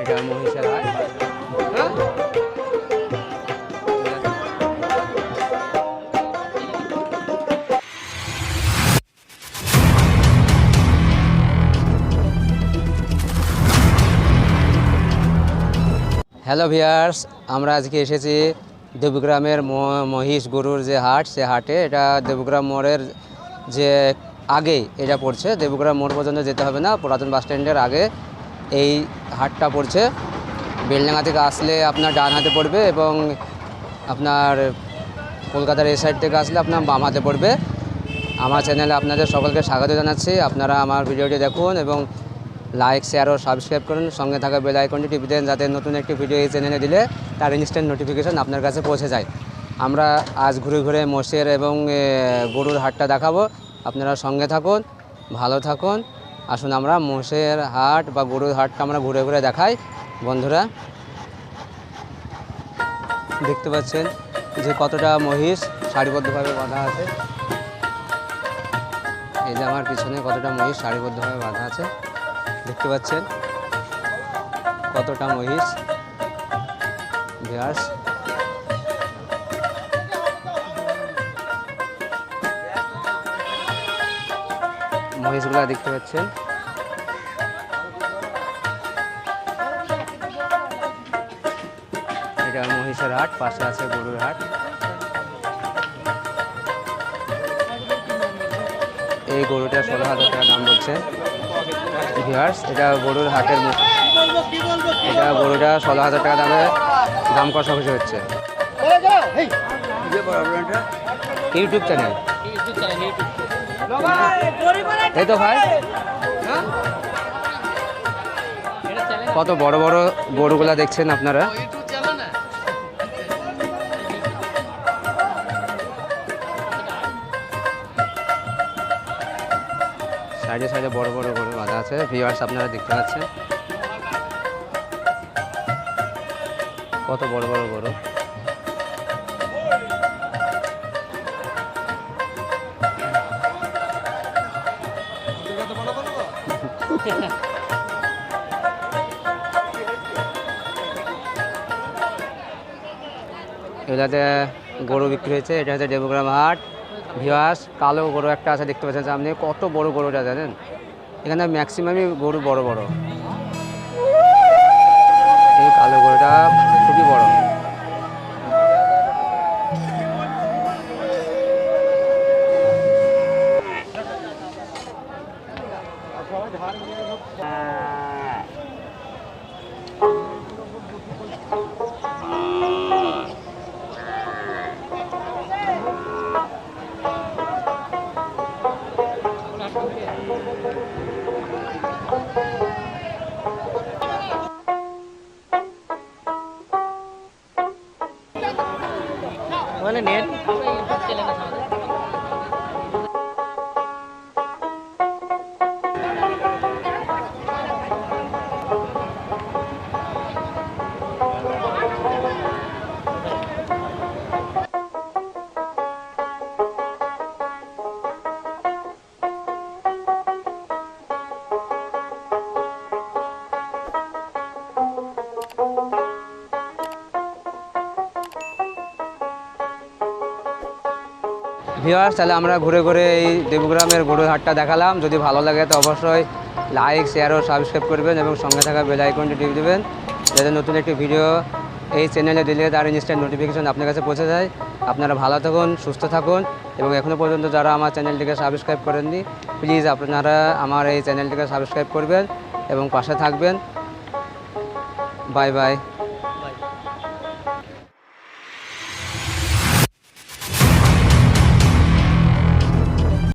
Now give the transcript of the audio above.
এটা মহিষের হ্যাঁ? হ্যালো ভিয়ার্স, আমরা আজকে এসেছি দেবগ্রামের মহিষ গরুর যে হাট, সে হাটে। এটা দেবগ্রাম মোড়ের যে আগে এটা পড়ছে, দেবগ্রাম মোড় পর্যন্ত যেতে হবে না। পুরাতন বাস স্ট্যান্ডের আগে এই হাটটা পড়ছে। বেলডাঙ্গা থেকে আসলে আপনার ডান হাতে পড়বে এবং আপনার কলকাতার এই সাইড থেকে আসলে আপনার বাম হাতে পড়বে। আমার চ্যানেলে আপনাদের সকলকে স্বাগত জানাচ্ছি। আপনারা আমার ভিডিওটি দেখুন এবং লাইক শেয়ার ও সাবস্ক্রাইব করুন। সঙ্গে থাকা বেল আইকনটি টিপে দেন যাতে নতুন একটি ভিডিও এই চ্যানেলে দিলে তার ইনস্ট্যান্ট নোটিফিকেশন আপনার কাছে পৌঁছে যায়। আমরা আজ ঘুরে ঘুরে মোষের এবং গরুর হাটটা দেখাবো। আপনারা সঙ্গে থাকুন, ভালো থাকুন। আসুন আমরা মোষের হাট বা গরুর হাটটা আমরা ঘুরে ঘুরে দেখাই। বন্ধুরা, দেখতে পাচ্ছেন যে কতটা মহিষ সারিবদ্ধভাবে বাঁধা আছে। এই যে আমার পিছনে কতটা মহিষ সারিবদ্ধভাবে বাঁধা আছে। দেখতে পাচ্ছেন কতটা মহিষ। ভিয়ার্স মহিষগুলো দেখতে পাচ্ছেন। এটা মহিষের হাট পাশে আছে গরুর হাট। এই গরুটা ষোলো হাজার টাকা দাম বলছে। ভিউয়ার্স এটা গরুর হাটের এটা গরুটা ষোলো হাজার টাকা দামে দাম কষাকষি হচ্ছে। ইউটিউব চ্যানেল এই তো ভাই। কত বড় বড় গরুগুলা দেখছেন আপনারা? সাইডে সাইডে বড় বড় গরু বাঁধা আছে। ভিউয়ার্স আপনারা দেখতে পাচ্ছেন। কত বড় বড় গরু। এগুলাতে গরু বিক্রি হয়েছে, এটা হচ্ছে দেবগ্রাম হাট। ভিওয়াস কালো গরু একটা আছে, দেখতে পাচ্ছেন সামনে। কত বড় গরুটা জানেন? এখানে ম্যাক্সিমামই গরু বড় বড়। Mới. ভিওয়ার্স তাহলে আমরা ঘুরে ঘুরে এই দেবগ্রামের গরুর হাটটা দেখালাম। যদি ভালো লাগে তো অবশ্যই লাইক শেয়ার ও সাবস্ক্রাইব করবেন এবং সঙ্গে থাকা বেল আইকনটি টিপে দেবেন। যাতে নতুন একটি ভিডিও এই চ্যানেলে দিলে তার ইনস্ট্যান্ট নোটিফিকেশন আপনার কাছে পৌঁছে যায়। আপনারা ভালো থাকুন, সুস্থ থাকুন এবং এখনও পর্যন্ত যারা আমার চ্যানেলটিকে সাবস্ক্রাইব করেননি প্লিজ আপনারা আমার এই চ্যানেলটিকে সাবস্ক্রাইব করবেন এবং পাশে থাকবেন। Bye bye